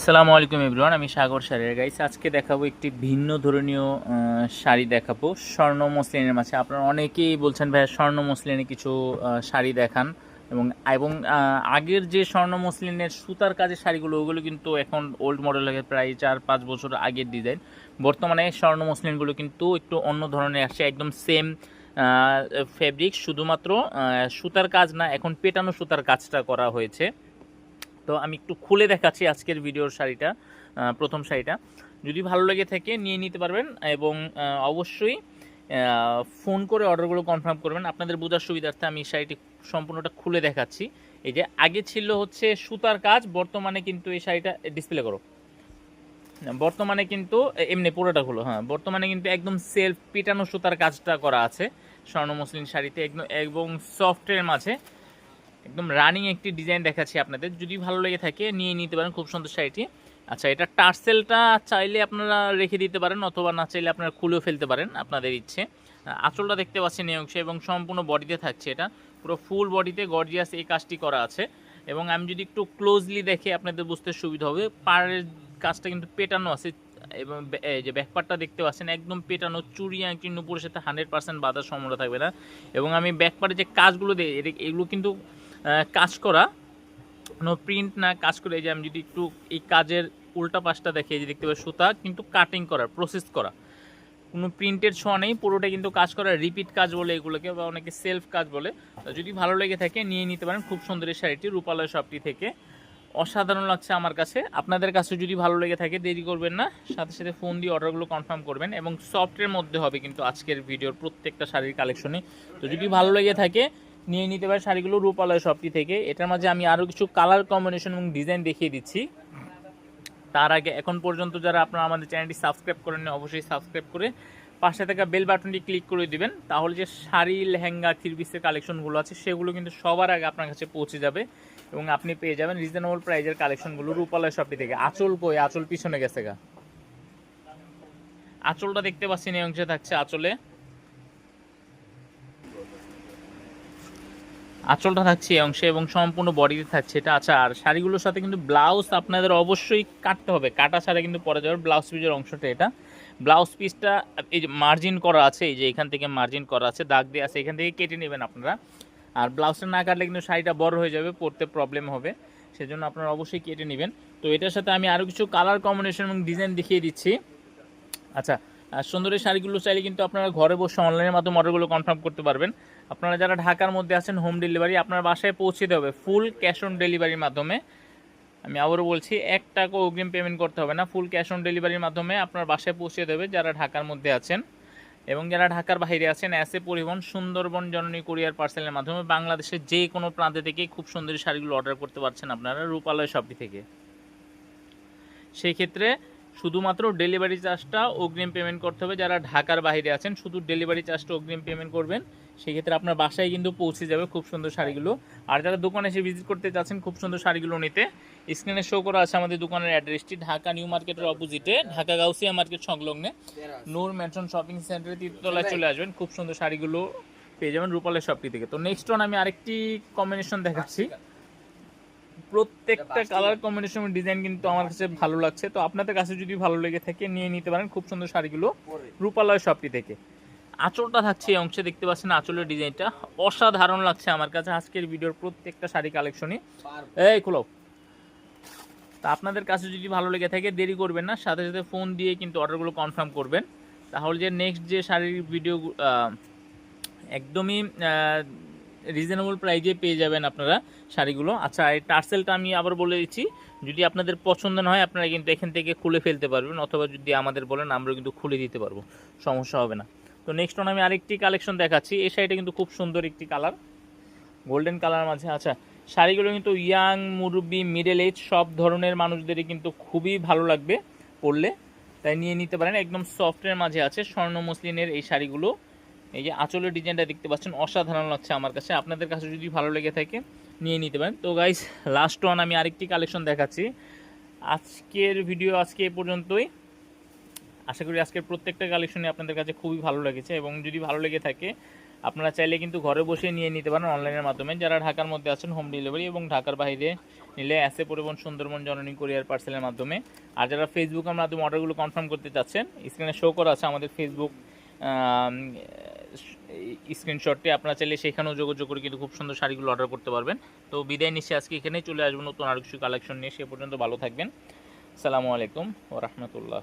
আসসালামু আলাইকুম এভরিওয়ান, আমি সাগর শাড়ির গাইস। আজকে দেখাবো একটি ভিন্ন ধরনীয় শাড়ি দেখাবো। স্বর্ণ মসলিনের মাঝে আপনারা অনেকেই বলছেন, ভাইয়া, স্বর্ণ মসলিনে কিছু শাড়ি দেখান। এবং এবং আগের যে স্বর্ণ মসলিনের সুতার কাজের শাড়িগুলো, ওগুলো কিন্তু এখন ওল্ড মডেল হয়ে প্রায় চার, পাঁচ বছর আগের ডিজাইন বর্তমানে স্বর্ণ মসলিনগুলো কিন্তু একটু অন্য ধরনের, আসছে একদম সেম ফেব্রিক শুধুমাত্র সুতার কাজ না, এখন পেটানো সুতার কাজটা করা হয়েছে। তো আমি একটু খুলে দেখাচ্ছি আজকের ভিডিওর শাড়িটা প্রথম শাড়িটা। যদি ভালো লেগে থাকে, নিয়ে নিতে পারবেন এবং অবশ্যই ফোন করে অর্ডারগুলো কনফার্ম করবেন। আপনাদের বোঝার সুবিধার্থে আমি শাড়িটি সম্পূর্ণটা খুলে দেখাচ্ছি। এই যে আগে ছিল হচ্ছে সুতার কাজ, বর্তমানে কিন্তু এই শাড়িটা ডিসপ্লে করো। বর্তমানে কিন্তু এমনি পুরোটা হলো হ্যাঁ। বর্তমানে কিন্তু একদম সেলফ পিটানো সুতার কাজটা করা আছে স্বর্ণ মসলিন শাড়িতে, একদম, এবং সফটের মাঝে। একদম রানিং একটি ডিজাইন দেখাচ্ছি আপনাদের। যদি ভালো লেগে থাকে, নিয়ে নিতে পারেন, খুব সুন্দর শাড়িটি। আচ্ছা এটা টার্সেলটা চাইলে আপনারা রেখে দিতে পারেন, অথবা না চাইলে আপনারা খুলেও ফেলতে পারেন, আপনাদের ইচ্ছে। আঁচলটা দেখতে পাচ্ছেন এই অংশে, এবং সম্পূর্ণ বডিতে থাকছে এটা। পুরো ফুল বডিতে গর্জিয়াস এই কাজটি করা আছে। এবং আমি যদি একটু ক্লোজলি দেখে, আপনাদের বুঝতে সুবিধা হবে পাড়ের কাজটা কিন্তু পেটানো আছে। এবং যে ব্যাকপার্টটা দেখতে পাচ্ছেন, একদম পেটানো চুরি আংটি, নুপুরের সাথে হান্ড্রেড পার্সেন্ট বাধার সম্ভাবনা থাকবে না। এবং আমি ব্যাকপার্টে যে কাজগুলো দিই এগুলো কিন্তু কাজ করা। কোনো প্রিন্ট না কাজ করে, এই যে আমি যদি একটু এই কাজের উল্টা পাশটা দেখি যে দেখতে পাই সুতা, কিন্তু কাটিং করা প্রসেস করা। কোনো প্রিন্টের ছোঁয়া নেই, পুরোটা কিন্তু কাজ করা রিপিট কাজ বলে এগুলোকে বা অনেকে সেলফ কাজ বলে। যদি ভালো লেগে থাকে, নিয়ে নিতে পারেন, খুব সুন্দর এই শাড়িটি রূপালয় শপটি থেকে। অসাধারণ লাগছে আমার কাছে। আপনাদের কাছে যদি ভালো লেগে থাকে, দেরি করবেন না। সাথে সাথে ফোন দিয়ে অর্ডারগুলো কনফার্ম করবেন এবং সফটের মধ্যে হবে কিন্তু আজকের ভিডিওর প্রত্যেকটা শাড়ির কালেকশনে তো যদি ভালো লেগে থাকে নিয়ে নিতে পারে শাড়িগুলো রূপালয় শপটি থেকে। এটার মাঝে আমি আরও কিছু কালার কম্বিনেশন এবং ডিজাইন দেখিয়ে দিচ্ছি। তার আগে এখন পর্যন্ত যারা আপনারা আমাদের চ্যানেলটি সাবস্ক্রাইব করেন অবশ্যই সাবস্ক্রাইব করে পাশে থাকা বেল বাটনটি ক্লিক করে দিবেন। তাহলে যে শাড়ি, লেহেঙ্গা থ্রিপিসের কালেকশনগুলো আছে, সেগুলো কিন্তু সবার আগে আপনার কাছে পৌঁছে যাবে এবং আপনি পেয়ে যাবেন রিজনেবল প্রাইজের কালেকশনগুলো রূপালয় শপটি থেকে। আঁচল কই? আঁচল পিছনে গেছে গা। আঁচলটা দেখতে পাচ্ছি এই অংশে থাকছে আঁচলে। আঁচলটা থাকছে এই অংশে এবং সম্পূর্ণ বডিতে থাকছে এটা। আচ্ছা আর শাড়িগুলোর সাথে কিন্তু ব্লাউজ আপনাদের অবশ্যই কাটতে হবে। কাটা ছাড়া কিন্তু পরে যাবে ব্লাউজ পিসের অংশটা এটা। ব্লাউজ পিসটা, এই যে মার্জিন করা আছে, এই যে এখান থেকে মার্জিন করা আছে, দাগ দিয়ে আছে, এখান থেকে কেটে নেবেন আপনারা। আর ব্লাউজটা না কাটলে কিন্তু শাড়িটা বড় হয়ে যাবে, পরতে প্রবলেম হবে। সেজন্য আপনারা অবশ্যই কেটে নেবেন। তো এটার সাথে আমি আরও কিছু কালার কম্বিনেশন এবং ডিজাইন দেখিয়ে দিচ্ছি। আচ্ছা আর সুন্দরের শাড়িগুলো চাইলে কিন্তু আপনারা ঘরে বসে অনলাইনের মাধ্যমে অর্ডারগুলো কনফার্ম করতে পারবেন। আপনারা যারা ঢাকার মধ্যে আছেন হোম ডেলিভারি আপনার বাসায় পৌঁছে দেবে ফুল ক্যাশ অন ডেলিভারির মাধ্যমে। আমি আবারও বলছি এক টাকা অগ্রিম পেমেন্ট করতে হবে না। ফুল ক্যাশ অন ডেলিভারির মাধ্যমে আপনার বাসায় পৌঁছে দেবে যারা ঢাকার মধ্যে আছেন। এবং যারা ঢাকার বাইরে আছেন এসে পরিবহন, সুন্দরবন জননী কুরিয়ার পার্সেলের মাধ্যমে বাংলাদেশের যে কোনো প্রান্তে থেকে খুব সুন্দর শাড়িগুলো অর্ডার করতে পারছেন আপনারা, রূপালয় শপটি থেকে। সেই ক্ষেত্রে শুধুমাত্র ডেলিভারি চার্জটা অগ্রিম পেমেন্ট করতে হবে। যারা ঢাকার বাইরে আছেন, শুধু ডেলিভারি চার্জটা অগ্রিম পেমেন্ট করবেন। সেক্ষেত্রে আপনার বাসায় কিন্তু পৌঁছে যাবে খুব সুন্দর শাড়িগুলো। আর যারা দোকানে এসে ভিজিট করতে চাচ্ছেন খুব সুন্দর শাড়িগুলো নিতে। স্ক্রিনে শো করা আছে আমাদের দোকানের অ্যাড্রেসটি ঢাকা নিউ মার্কেটের অপোজিটে ঢাকা গাউসিয়া মার্কেট সংলগ্নে। নূর ম্যানশন শপিং সেন্টারে তলায় চলে আসবেন, খুব সুন্দর শাড়িগুলো পেয়ে যাবেন রূপালের শপটি থেকে। তো নেক্সট ওয়ান আমি আরেকটি কম্বিনেশন দেখাচ্ছি। প্রত্যেকটা কালার কম্বিনেশন ডিজাইন কিন্তু আমার কাছে ভালো লাগছে। তো আপনাদের কাছে যদি ভালো লেগে থাকে নিয়ে নিতে পারেন। খুব সুন্দর শাড়িগুলো রূপালয় শপটি থেকে। আঁচলটা থাকছে এই অংশে দেখতে পাচ্ছেন আঁচলের ডিজাইনটা। অসাধারণ লাগছে আমার কাছে আজকের ভিডিওর প্রত্যেকটা শাড়ি কালেকশনই এই খুলো। তা আপনাদের কাছে যদি ভালো লেগে থাকে দেরি করবেন না। সাথে সাথে ফোন দিয়ে কিন্তু অর্ডারগুলো কনফার্ম করবেন। তাহলে যে নেক্সট যে শাড়ির ভিডিও একদমই রিজনেবল প্রাইজে পেয়ে যাবেন আপনারা শাড়িগুলো। আচ্ছা এই টার্সেলটা আমি আবার বলে দিচ্ছি, যদি আপনাদের পছন্দ না হয়, আপনারা কিন্তু এখান থেকে খুলে ফেলতে পারবেন, অথবা যদি আমাদের বলেন আমরা কিন্তু খুলে দিতে পারব, সমস্যা হবে না। তো নেক্সট ওন আমি আরেকটি কালেকশন দেখাচ্ছি, এই শাড়িটা কিন্তু খুব সুন্দর একটি কালার গোল্ডেন কালার মাঝে। আচ্ছা শাড়িগুলো কিন্তু ইয়াং মুরব্বি মিডল এজ সব ধরনের মানুষদেরই কিন্তু খুবই ভালো লাগবে পরলে। তাই নিয়ে নিতে পারেন, একদম সফটের মাঝে আছে, স্বর্ণ মসলিনের এই শাড়িগুলো। এই যে আঁচলের ডিজাইনটা দেখতে পাচ্ছেন, অসাধারণ লাগছে আমার কাছে। আপনাদের কাছে যদি ভালো লেগে থাকে, নিয়ে নিতে পারেন। তো গাইস লাস্ট ওয়ান আমি আরেকটি কালেকশন দেখাচ্ছি। আজকের ভিডিও আজকে এ পর্যন্তই। আশা করি আজকের প্রত্যেকটা কালেকশনই আপনাদের কাছে খুবই ভালো লেগেছে এবং যদি ভালো লেগে থাকে, আপনারা চাইলে কিন্তু ঘরে বসে নিয়ে নিতে পারেন অনলাইনের মাধ্যমে। যারা ঢাকার মধ্যে আছেন হোম ডেলিভারি এবং ঢাকার বাইরে নিলে অ্যাসে পরিবহন সুন্দরবন জননী কোরিয়ার পার্সেলের মাধ্যমে। আর যারা ফেসবুকের মাধ্যমে অর্ডারগুলো কনফার্ম করতে চাচ্ছেন স্ক্রিনে শো করা আছে আমাদের ফেসবুক স্ক্রিনশটটি আপনারা চাইলে সেখানেও যোগাযোগ করে কিন্তু খুব সুন্দর শাড়িগুলো অর্ডার করতে পারবেন। তো বিদায় নিচ্ছি আজকে এখানেই, চলে আসব নতুন আরও কিছু কালেকশন নিয়ে। সে পর্যন্ত ভালো থাকবেন। সালামু আলাইকুম ও রহমতুল্লাহ।